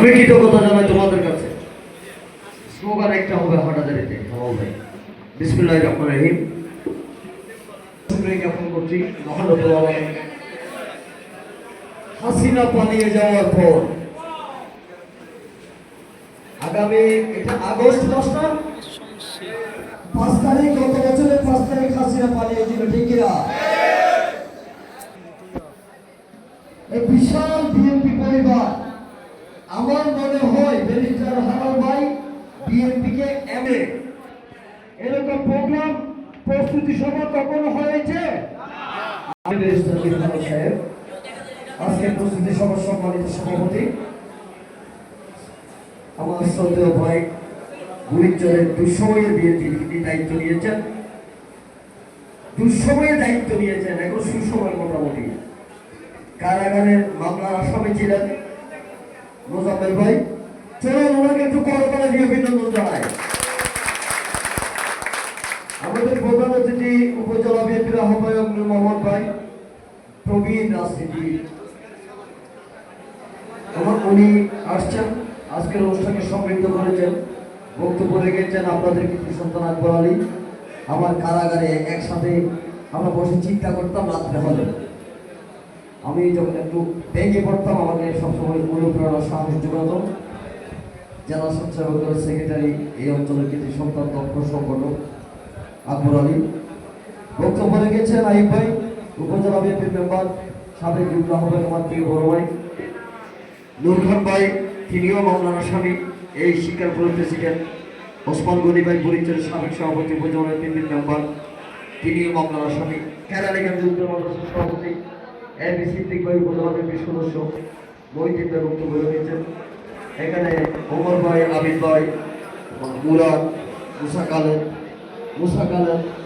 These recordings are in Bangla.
আমি কৃতজ্ঞতা জানাই তোমাদের কাছে। স্লোগান একটা হবে হাটাদারিতে হাওয়া ভাই। বিসমুল্লাহ রহমান রহিম। জ্ঞাপন করছি হাসিনা পালিয়ে যাওয়ার পর আগামী, এটা আগস্ট মাস না? পাঁচ তারিখ, গত বছরের পাঁচ তারিখ হাসিনা পালিয়েছিল ঠিক কিনা? এই বিশাল বিএনপি পরিবার আমার মনে হয় ব্যারিস্টার হারাল ভাই বিএনপি কে এমএ এরকম প্রোগ্রাম প্রস্তুতি সভা কখনো হয়েছে? আজকে প্রস্তুতি সভার সম্মানিত সভাপতি। আমার শ্রদ্ধেয় ভাই গুরিচরের দুঃসময়ের বিএনপি দায়িত্ব নিয়েছেন। দুঃসময়ে দায়িত্ব নিয়েছেন, এখন সুসময় মোটামুটি। কারাগারের মামলার আসামি ছিলেন। মোজাম্মেল ভাই চলুন ওনাকে একটু করতালে দিয়ে অভিনন্দন জানাই আমাদের প্রধান অতিথি, উপজেলা বিএনপির আহ্বায়ক নূর মোহাম্মদ ভাই, প্রবীণ রাজনীতি। আমার উনি আসছেন, আজকের অনুষ্ঠানকে সমৃদ্ধ করেছেন, বক্তব্য রেখেছেন আপনাদের কিছু সন্তান আকবর আলী। আমার কারাগারে একসাথে আমরা বসে চিন্তা করতাম, রাত্রে হলে আমি যখন একটু ভেঙে পড়তাম, আমাকে সবসময় অনুপ্রেরণা সাহস যোগাতো জেলা স্বেচ্ছাসেবকের সেক্রেটারি এই অঞ্চলের কিছু সন্তান দক্ষ সংগঠক আকবর আলী। বক্তব্য রেখেছেন আইব ভাই, উপজেলা বিএনপির মেম্বার সাবেক যুগ্ম আহ্বায়ক আমার প্রিয় বড় ভাই। নূর খান ভাই, তিনিও মামলার আসামি এই শিকারপুরের প্রেসিডেন্ট ওসমান গনি ভাই পরিচয়ের সাবেক সভাপতি, উপজেলা বিএনপির মেম্বার, তিনিও আসামি কেরানীগঞ্জ যুদ্ধ মাদ্রাসার সভাপতি এখানে ভাই ভাই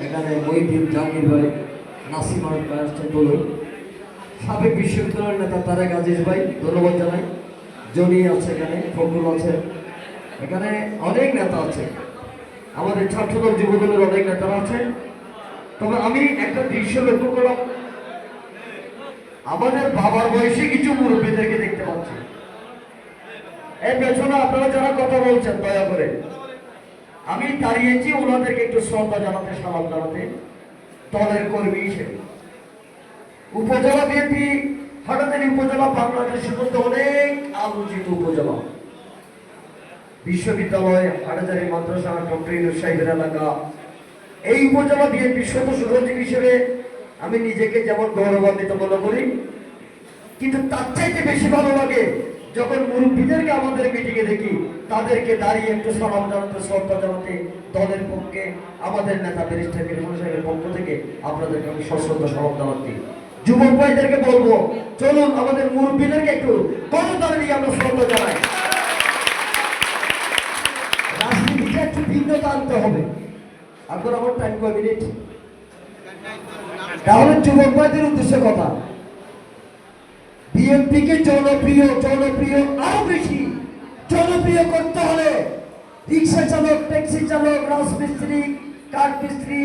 এখানে মহিদিন ভাই সাবেক বিশ্ববিদ্যালয়ের নেতা তারেক আজিজ ভাই, ধন্যবাদ জানাই। জনি আছে এখানে, ফখরুল আছে। এখানে অনেক নেতা আছে। আমাদের ছাত্রদল যুবদলের অনেক নেতারা আছে। তবে আমি একটা দৃশ্য লক্ষ্য করলাম। আমাদের বাবার বয়সী কিছু মুরব্বীদেরকে দেখতে পাচ্ছি। এর পেছনে আপনারা যারা কথা বলছেন, দয়া করে। আমি দাঁড়িয়েছি, ওনাদেরকে একটু শ্রদ্ধা জানাতে, সালাম জানাতে। দলের কর্মী হিসেবে। উপজেলা বিএনপি হাটাদারি উপজেলা বাংলাদেশের মধ্যে অনেক আলোচিত উপজেলা। বিশ্ববিদ্যালয় হাটাদারি মাদ্রাসা, ডক্টর ইউনুস সাহেবের এলাকা। এই উপজেলা বিএনপি সদস্য সচিব হিসেবে আমি নিজেকে যেমন গৌরবান্বিত মনে করি, কিন্তু তার চাইতে বেশি ভালো লাগে যখন মুরব্বীদেরকে আমাদের মিটিংয়ে দেখি, তাদেরকে দাঁড়িয়ে একটু সালাম জানাতে, শ্রদ্ধা জানাতে দলের পক্ষে, আমাদের নেতা ব্যারিস্টার মিরহান সাহেবের পক্ষ থেকে আপনাদেরকে আমি সশ্রদ্ধ সালাম জানাচ্ছি। যুবক ভাইদেরকে বলব, চলুন আমাদের মুরব্বীদেরকে একটু করতালি দিয়ে আমরা শ্রদ্ধা জানাই। রাজনীতিতে একটু ভিন্নতা আনতে হবে। এখন আমার টাইম কয় মিনিট? তাহলে যুবক ভাইদের উদ্দেশ্যে কথা। বিএনপিকে জনপ্রিয় জনপ্রিয় আরও বেশি, জনপ্রিয় করতে হলে রিক্সা চালক, ট্যাক্সি চালক, রাজমিস্ত্রি কাঠ মিস্ত্রি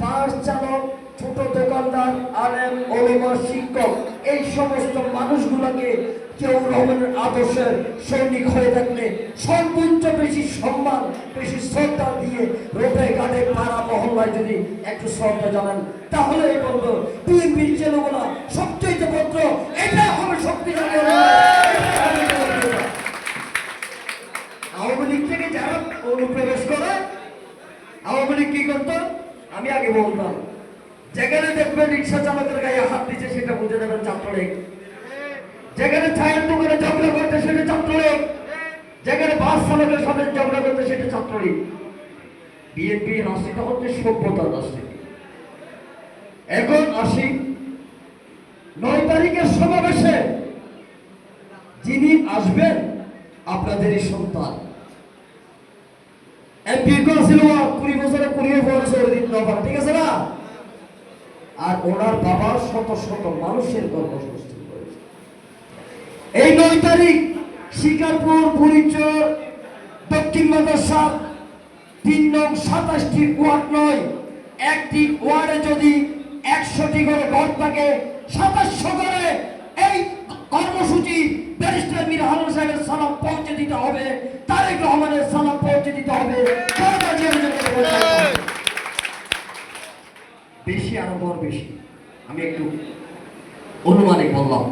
বাস চালক, ছোট দোকানদার, আলেম, ওলেমা, শিক্ষক, এই সমস্ত মানুষগুলোকে কেউ রহমানের আদর্শের সৈনিক হয়ে থাকলে সর্বোচ্চ বেশি সম্মান, বেশি শ্রদ্ধা দিয়ে রোডে ঘাটে পাড়া মহল্লায় যদি একটু শ্রদ্ধা জানান। তাহলে এই বলব বিএনপির ছেলেগুলা সবচেয়ে পত্র এটা হবে শক্তিশালী আওয়ামী লীগ থেকে যারা অনুপ্রবেশ করে, আওয়ামী লীগ কি করতো? আমি আগে বলতাম, যেখানে দেখবেন রিক্সা চালকের গায়ে হাত দিচ্ছে, সেটা বুঝে দেবেন ছাত্রলীগ। যেখানে চায়ের দোকানে ঝগড়া করতে সেটা ছাত্রলীগ। যেখানে বাস চালকের সাথে ঝগড়া করতে সেটা ছাত্রলীগ। বিএনপি রাজনীতি হচ্ছে সভ্যতার রাজনীতি এখন আসি নয় তারিখের সমাবেশে। যিনি আসবেন আপনাদেরই সন্তান। কুড়ি বছরে কুড়ি বছর ঠিক আছে না? আর ওনার বাবা শত শত মানুষের কর্মসংস্থান করেছে এই নয় তারিখ, শিকারপুর, বুড়িচর, দক্ষিণ মাদ্রাসা, তিন নং সাতাশটি ওয়ার্ড নয়, একটি ওয়ার্ডে যদি একশোটি করে ঘর থাকে, সাতাশশো করে, এই কর্মসূচি ব্যারিস্টার মীর হারুন সাহেবের সালাম পৌঁছে দিতে হবে, তারেক রহমানের সালাম পৌঁছে দিতে হবে। বেশি আরও বেশি। আমি একটু অনুমানিক বললাম।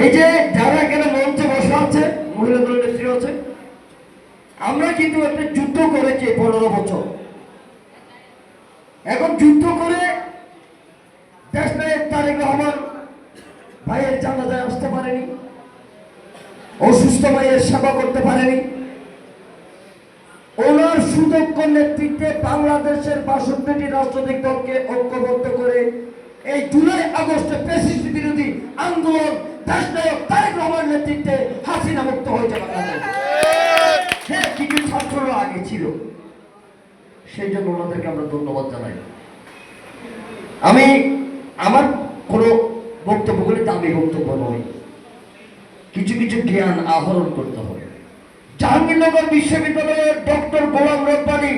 এই যে যারা এখানে মঞ্চে বসে আছে, মহিলা দলের নেত্রী আছে, আমরা কিন্তু একটা যুদ্ধ করেছি পনেরো বছর। এখন যুদ্ধ করে দেশ নায়ক তারেক রহমান ভাইয়ের জানাজায় আসতে পারেনি, অসুস্থ ভাইয়ের সেবা করতে পারেনি। ওনার সুদক্ষ নেতৃত্বে বাংলাদেশের বাষট্টিটি রাজনৈতিক দলকে ঐক্যবদ্ধ করে এই জুলাই আগস্টে পেসিস্ট বিরোধী আন্দোলন দেশ নায়ক তারেক রহমান নেতৃত্বে হাসিনা মুক্ত হয়েছে হ্যাঁ কিছু ছাত্ররা আগে ছিল। সেই জন্য ওনাদেরকে আমরা ধন্যবাদ জানাই। আমি, আমার কোনো বক্তব্যগুলি দামি বক্তব্য নয়। কিছু কিছু জ্ঞান আহরণ করতে হবে। জাহাঙ্গীরনগর বিশ্ববিদ্যালয়ের ডক্টর গোলাম রব্বানি,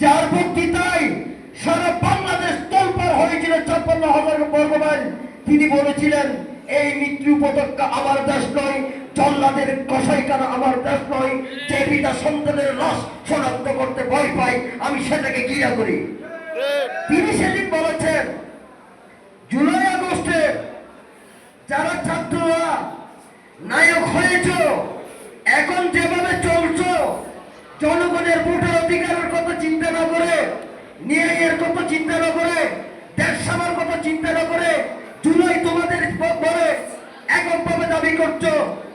যার বক্তৃতায় সারা বাংলাদেশ তোলপার হয়েছিল ছাপ্পান্ন হাজার বর্গ তিনি বলেছিলেন, এই মৃত্যু উপত্যকা আমার দেশ নয়, জল্লাদের কষাইখানা আমার দেশ নয়। যে পিতা সন্তানের রস শনাক্ত করতে ভয় পাই আমি সেটাকে ঘৃণা করি তিনি সেদিন বলেছেন জুলাই আগস্টে যারা ছাত্ররা নায়ক হয়েছ এখন যেভাবে চলছো জনগণের ভোটের অধিকারের কথা চিন্তা না করে ন্যায়ের কথা চিন্তা না করে দেশ সেবার কথা চিন্তা না করে জুলাই তোমাদের বলে এককভাবে দাবি করছ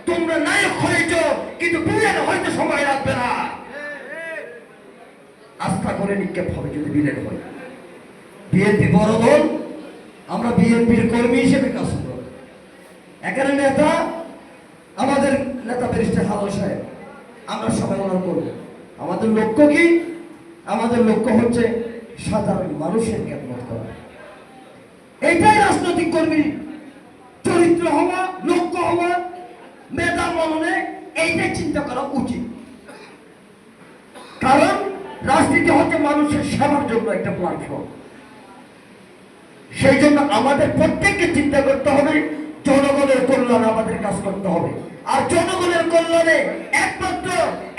তোমরা নায়ক হয়েছ কিন্তু বিলেন হয়তো সময় লাগবে না আস্থা করে নিক্ষেপ হবে যদি বিলেন হয় বিএনপি বড় দল আমরা বিএনপির কর্মী হিসেবে কাজ করব। এখানে নেতা, আমাদের নেতা ব্যারিস্টার হালাল সাহেব, আমরা ওনার করব আমাদের লক্ষ্য কি? আমাদের লক্ষ্য হচ্ছে সাধারণ মানুষের জ্ঞাপন করা। এইটাই রাজনৈতিক কর্মী চরিত্র হওয়া, লক্ষ্য হওয়া, মেধা মননে এইটাই চিন্তা করা উচিত। কারণ রাজনীতি হচ্ছে মানুষের সেবার জন্য একটা প্ল্যাটফর্ম সেই জন্য আমাদের প্রত্যেককে চিন্তা করতে হবে, জনগণের কল্যাণে আমাদের কাজ করতে হবে। আর জনগণের কল্যাণে একমাত্র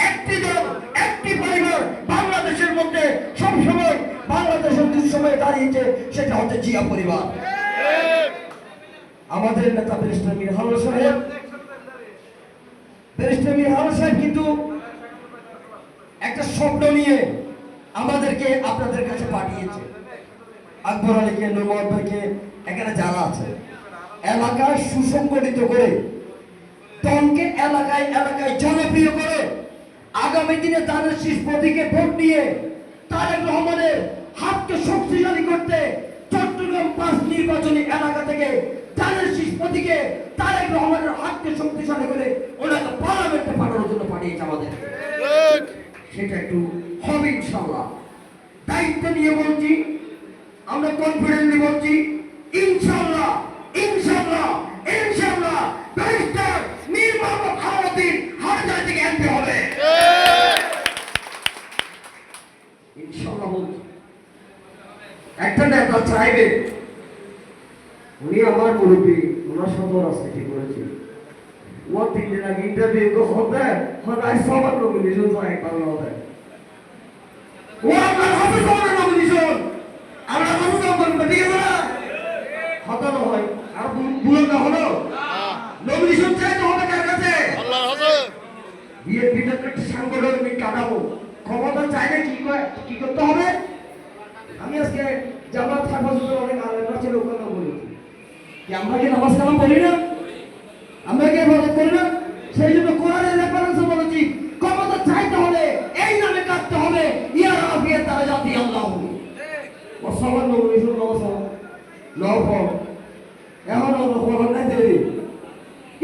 একটি দল, একটি পরিবার বাংলাদেশের মধ্যে সবসময় বাংলাদেশের দুঃসময়ে দাঁড়িয়েছে, সেটা হচ্ছে জিয়া পরিবার। আমাদের নেতা ব্যারিস্টার মীর হারুন সাহেব। ব্যারিস্টার মীর হারুন সাহেব কিন্তু একটা স্বপ্ন নিয়ে আমাদেরকে আপনাদের কাছে পাঠিয়েছে। আকবর আলীকে নুরমোহন এখানে যারা আছে এলাকায় সুসংগঠিত করে দলকে এলাকায় এলাকায় জনপ্রিয় করে আগামী দিনে তাদের শীষ প্রতীকে ভোট দিয়ে তারেক রহমানের হাতকে শক্তিশালী করতে চট্টগ্রাম পাঁচ নির্বাচনী এলাকা থেকে তাদের শীষ প্রতীকে তারেক রহমানের হাতকে শক্তিশালী করে ওনাকে পার্লামেন্টে পাঠানোর জন্য পাঠিয়েছে আমাদের। সেটা একটু হবে ইনশাল্লাহ দায়িত্ব নিয়ে বলছি আমরা কনফিডেন্টলি বলছি ইনশাল্লাহ ইনশাল্লাহ ইনশাল্লাহ ব্যারিস্টার মীর মোহাম্মদ আলাউদ্দিন হাজার থেকে এমপি হবে। ইনশাল্লাহ বলছি। একটা নেতা চাইবে, উনি আমার মুরব্বী, ওনার সাথে রাজনীতি করেছি। ও তিন দিন আগে ইন্টারভিউ তো হবে হয় সবার নমিনেশন চাই বাংলা হবে ও আপনার হবে সবার নমিনেশন আমরা কত দাম করব ঠিক আছে না হয় আর বুলো না হলো? নমিনেশন চাইতে হবে কার কাছে? আল্লাহর হজরত বিএনপিটা একটা সাংগঠনিক কাঠামো ক্ষমতা চাইলে কি করে কি করতে হবে? আমি আজকে জামাত হেফাজতের অনেক আলেমরা ছিল ওখানে কি আমরা কি নামাজ কালাম বলি না? আমরা কি করি না সেই জন্য কোরআনের রেফারেন্সে বলেছি ক্ষমতা চাইতে হলে এই নামে কাটতে হবে ইয়া রাফিয়া তারা জাতি আল্লাহ ওসামান নবনিশুল নবসাম নব এখন খবর নাই দেরি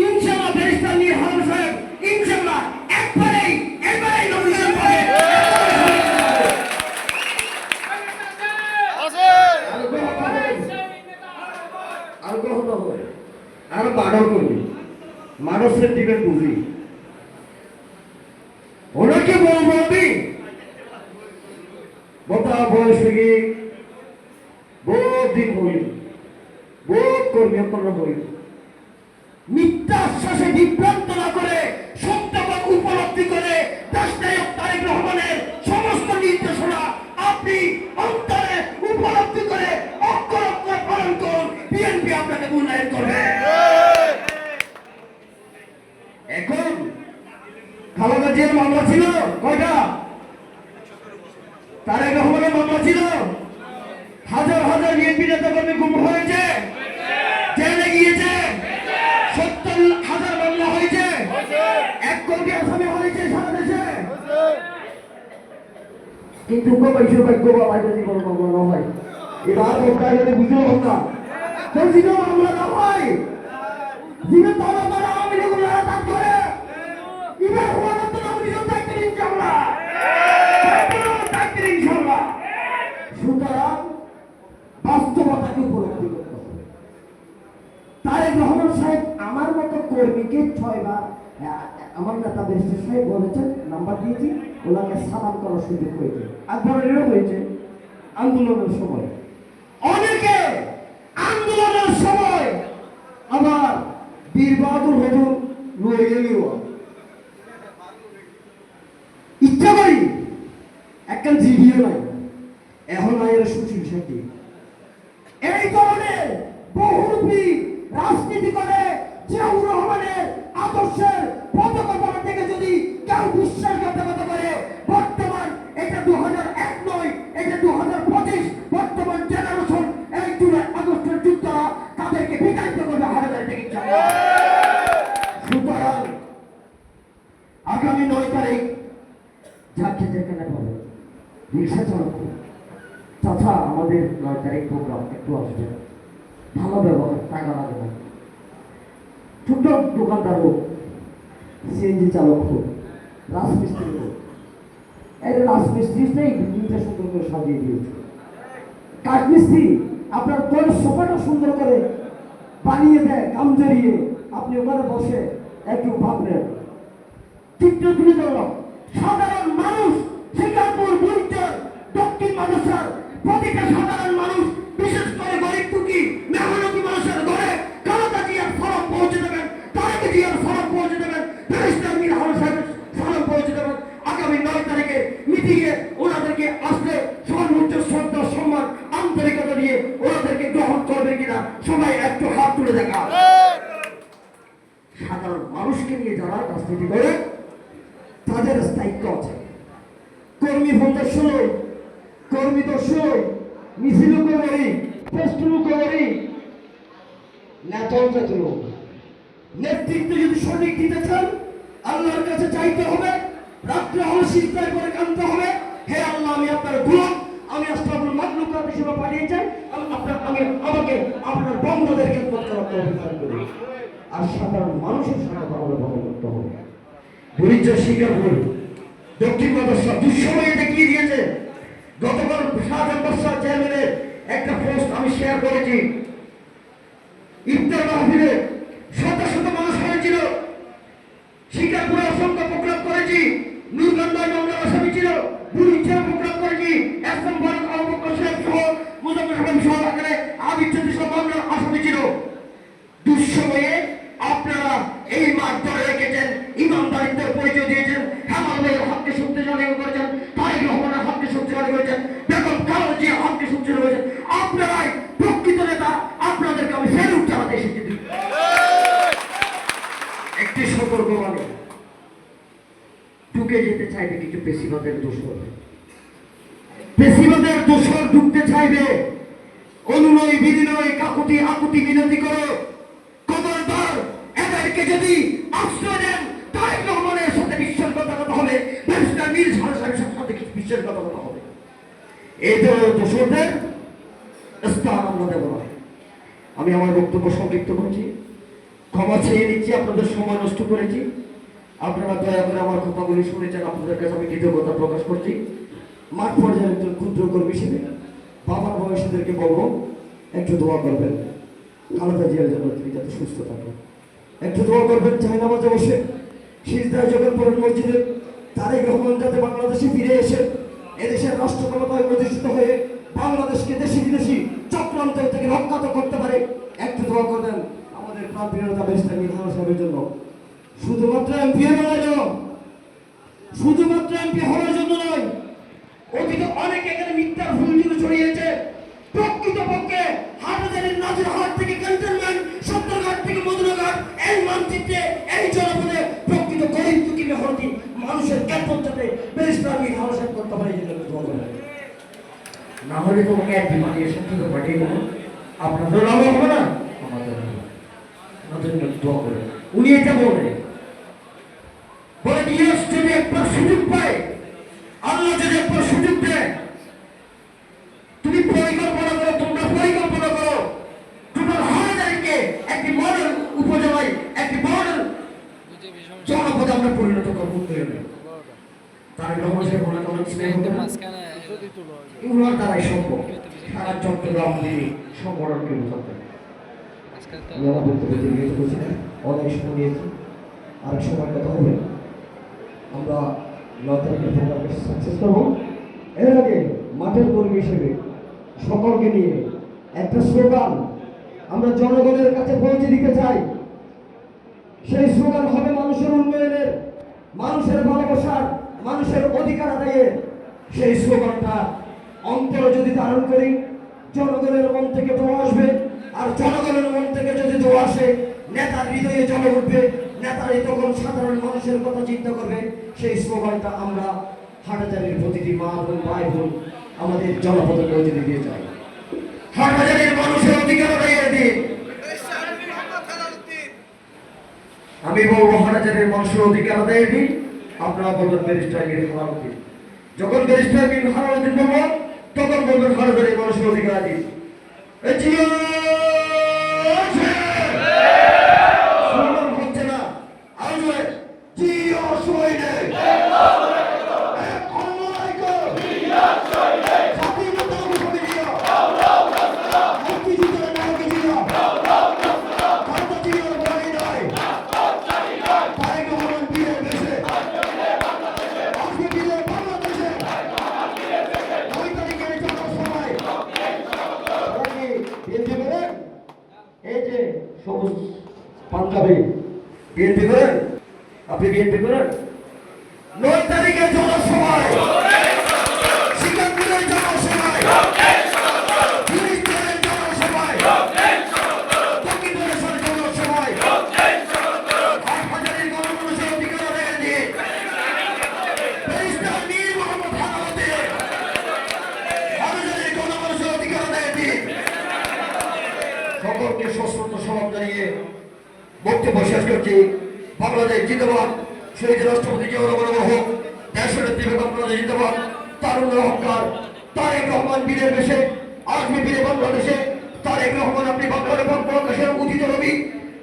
ইনশাআল্লাহ ব্যারিস্টার মীর হারুন সাহেব, ইনশাআল্লাহ একবারেই একবারেই পাবে। আছে আর বারো করবি মানুষের দিবেন বুঝি। ওনাকে বলব আমি বয়স থেকে মিথ্যা আশ্বাসে বিভ্রান্ত না করে উপলব্ধি করে রহমানের সমস্ত নির্দেশনা আপনি অন্তরে উপলব্ধি করে অক্ষর অক্ষর পালন করুন, বিএনপি আপনাকে মূল্যায়ন করবে। এখন খালেদা জিয়ার মামলা ছিল কয়টা? তারেক রহমানের মামলা ছিল। হাজার হাজার বিএনপি নেতা কর্মী গুম হয়েছে। কোটি আসামি হয়েছে সারা দেশে। কিন্তু কবে সৌভাগ্য বা বাইরে কোনো কখনো হয়। এবার লোকটা যদি বুঝে না তো জীবন মামলা না হয় জীবন তারা তারা আমি যখন লড়াতাম করে এবার হওয়ার তো আমি যখন থাকতে ইনশাল্লাহ থাকতে ইনশাল্লাহ সুতরাং বাস্তবতাকে উপলব্ধি করতে হবে তারেক রহমান সাহেব আমার কর্মীকে ছয়বার আমার নেতা বেরিস্টার সাহেব বলেছেন নাম্বার দিয়েছি, ওনাকে সালাম করার সুযোগ হয়েছে। আকবরেরও হয়েছে আন্দোলনের সময়। অনেকে আন্দোলনের সময় আবার বীর হজুর রয়ে গেলেও ইচ্ছা করি একটা জিডিও নাই, এখন এরা সুশীল শেখী এই ধরনের বহুরূপী রাজনীতি করে জিয়াউর রহমানের আদর্শের পতাকা থেকে যদি কেউ বিশ্বাসঘাতকতা কাঠমিস্ত্রি আপনার তোর সোফাটা সুন্দর করে বানিয়ে দেয় কাম জড়িয়ে, আপনি ওখানে বসে একটু ভাবলেন চিত্র তুলে ধরলাম সাধারণ মানুষ, সিঙ্গাপুর দক্ষিণ মানুষের প্রতিটা সাধারণ মানুষ করবে কিনা? সবাই একটু হাত তুলে দেখা সাধারণ মানুষকে নিয়ে যারা রাজনীতি করে, তাদের স্থায়িত্ব আছে। কর্মী ফৌন্ডেশন কর্মী দর্শন মিছিল করি ফেস্টুল করি নেতৃত্ব দিল নেতৃত্ব যদি সঠিক দিতে চান, আল্লাহর কাছে চাইতে হবে, রাত্রে হলে চিন্তায় করে কানতে হবে। হে আল্লাহ, আমি আপনার গুলাম। আমি আস্তাবুল মাতলুকাত হিসেবে পাঠিয়ে চাই আমি আপনার আমি আমাকে আপনার বন্ধুদেরকে করার তৌফিক করি। আর সাধারণ মানুষের সাথে আমাদের ভালো করতে হবে। স্বীকার করি দক্ষিণ মাদ্রাসা দুঃসময়ে দেখিয়ে দিয়েছে? গতকাল শাহজাহান বাদশাহ চেয়ারম্যানের একটা পোস্ট আমি শেয়ার করেছি। ইফতার মাহফিলে শত শত মানুষ হয়েছিল শিকারপুরে অসংখ্য প্রোগ্রাম করেছি নুরগন্ধায় মামলা আসামি ছিল বুড়িচা প্রোগ্রাম করেছি এসএম ফারুক আবু বকর সাহেব সহ মুজাফর হাকিম সহ এখানে আবিদ চৌধুরী সহ মামলার আসামি ছিল দুঃসময়ে আপনারা এই মাঠ ধরে রেখেছেন ইমানদারিত্বের পরিচয় দিয়েছেন হেমাল ভাইয়ের হককে শক্তিশালী করেছেন তারেক রহমানের হককে শক্তিশালী করেছেন বেগম খালেদা জিয়া হককে শক্তিশালী করেছেন আপনারাই প্রকৃত নেতা আপনাদেরকে আমি ফেরত চালাতে এসেছি একটি সতর্কবাণী ঢুকে যেতে চাইবে কিছু দোষর। দোষর চাইবে। অনুনয় বিনিময় কাকুতি, আকুতি এদেরকে যদি আশ্রয় দেন, তারেক রহমানের সাথে বিশ্বাসঘাতকতা হবে ব্যারিস্টার মীর সাহেবের সাথে কিছু বিশ্বাসঘাতকতা হবে এই তো দোষরদের স্থান আমরা দেব না। আমি আমার বক্তব্য সংক্ষিপ্ত করছি। ক্ষমা চেয়ে নিচ্ছি, আপনাদের সময় নষ্ট করেছি। আপনারা দয়া করে আমার কথাগুলি শুনেছেন আপনাদের কাছে আমি কৃতজ্ঞতা প্রকাশ করছি। মাঠ পর্যায়ে একজন ক্ষুদ্র কর্মী হিসেবে বাবার বয়সীদেরকে বলব, একটু দোয়া করবেন। খালেদা জিয়ার জন্য তিনি যাতে সুস্থ থাকেন। একটু দোয়া করবেন চাই নামাজে বসে যখন পড়েন মসজিদে তারেক রহমান যাতে বাংলাদেশে ফিরে এসে এদেশের রাষ্ট্র ক্ষমতায় প্রতিষ্ঠিত হয়ে বাংলাদেশকে দেশি বিদেশি চক্রান্ত থেকে রক্ষা তো করতে পারে, একটু দোয়া করবেন আমাদের প্রান্তীয় নেতা বেস্টার নির্ধারণ সাহেবের জন্য। শুধুমাত্র এমপি হওয়ার জন্য শুধুমাত্র এমপি হওয়ার জন্য নয় অতীতে অনেক এখানে মিথ্যার ফুলগুলো ছড়িয়েছে। প্রকৃতপক্ষে হাটাজারির নাজির হাট থেকে ক্যান্টনমেন্ট সত্তরঘাট থেকে মধুরঘাট এই মানচিত্রে এই জনপদে প্রকৃত গরিব দুঃখী মেহনতি বেতন যাতে ব্যারিস্টার আমি হালসাত করতে পারি এই জন্য না হলে তোমাকে এক বিমানে এসে থেকে পাঠিয়ে দেবো। আপনাদের হবে না আমাদের লাভ হবে। আমাদের জন্য দোয়া করে উনি এটা বলে বলে ইয়েস যদি একবার সুযোগ পায় আল্লাহ যদি একবার সুযোগ দেয় তুমি পরিকল্পনা করো তোমরা পরিকল্পনা করো তোমরা হাজারকে একটি মডেল উপজেলায় একটি মডেল জনপদে আমরা পরিণত করব উন্নয়নে তার রহমান মনে করেন একদম মাঝখানে এগুলোর দ্বারাই সম্ভব। সারা চট্টগ্রাম দিয়ে সংগঠনকে বোঝাতে মাঝখানে তো আমি আমার বক্তব্য দীর্ঘিত করছি অনেক সময় নিয়েছি আরেক সময় কথা হবে। আমরা নয় তারিখের সাকসেস করব। এর আগে মাঠের কর্মী হিসেবে সকলকে নিয়ে একটা স্লোগান আমরা জনগণের কাছে পৌঁছে দিতে চাই। সেই স্লোগান হবে মানুষের উন্নয়নের মানুষের ভালোবাসার মানুষের অধিকার আদায়ের। সেই স্লোগানটা অন্তরে যদি ধারণ করি, জনগণের মন থেকে দোয়া আসবে। আর জনগণের মন থেকে যদি দোয়া আসে, নেতার হৃদয়ে জমে উঠবে। নেতারাই তখন সাধারণ মানুষের কথা চিন্তা করবে। সেই স্লোগানটা আমরা হাটাচারির প্রতিটি মা বোন, ভাই বোন আমাদের জনপদে পৌঁছে দিয়ে যাই হাটাচারির মানুষের অধিকার আদায়ের দিন আমি বলব হাটাচারের মানুষের অধিকার আদায় দিন আপনারা বলবেন ব্যারিস্টার গিয়ে হারাউদ্দিন যখন ব্যারিস্টার বিন হারাউদ্দিন বলব তখন বলবেন হাটাচারের মানুষের অধিকার আছে! বিএনপি করেন আপনি বিএনপি করেন নয় তারিখের জনসভায় সিকান্দিরের জনসভায় ফিলিস্তিনের জনসভায় দক্ষিণেশ্বরের জনসভায় আট হাজারের সকলকে সশ্রদ্ধ সমাপ জানিয়ে বক্তব্য শেষ করছি। বাংলাদেশ জিন্দাবাদ। শহীদ রাষ্ট্রপতি জিয়াউর হোক। দেশের বাংলাদেশ জিন্দাবাদ। তারুণ অহংকার, তারেক রহমান বীরের বেশে। আসবে বীরে বাংলাদেশে। তারেক রহমান আপনি বাংলাদেশের উদিত রবি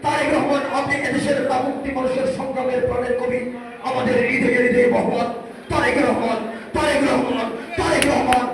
তারেক রহমান আপনি এদেশের মুক্তি মানুষের সংগ্রামের প্রাণের কবি। আমাদের হৃদয়ে হৃদয়ে ভগবান তারেক রহমান তারেক রহমান তারেক রহমান।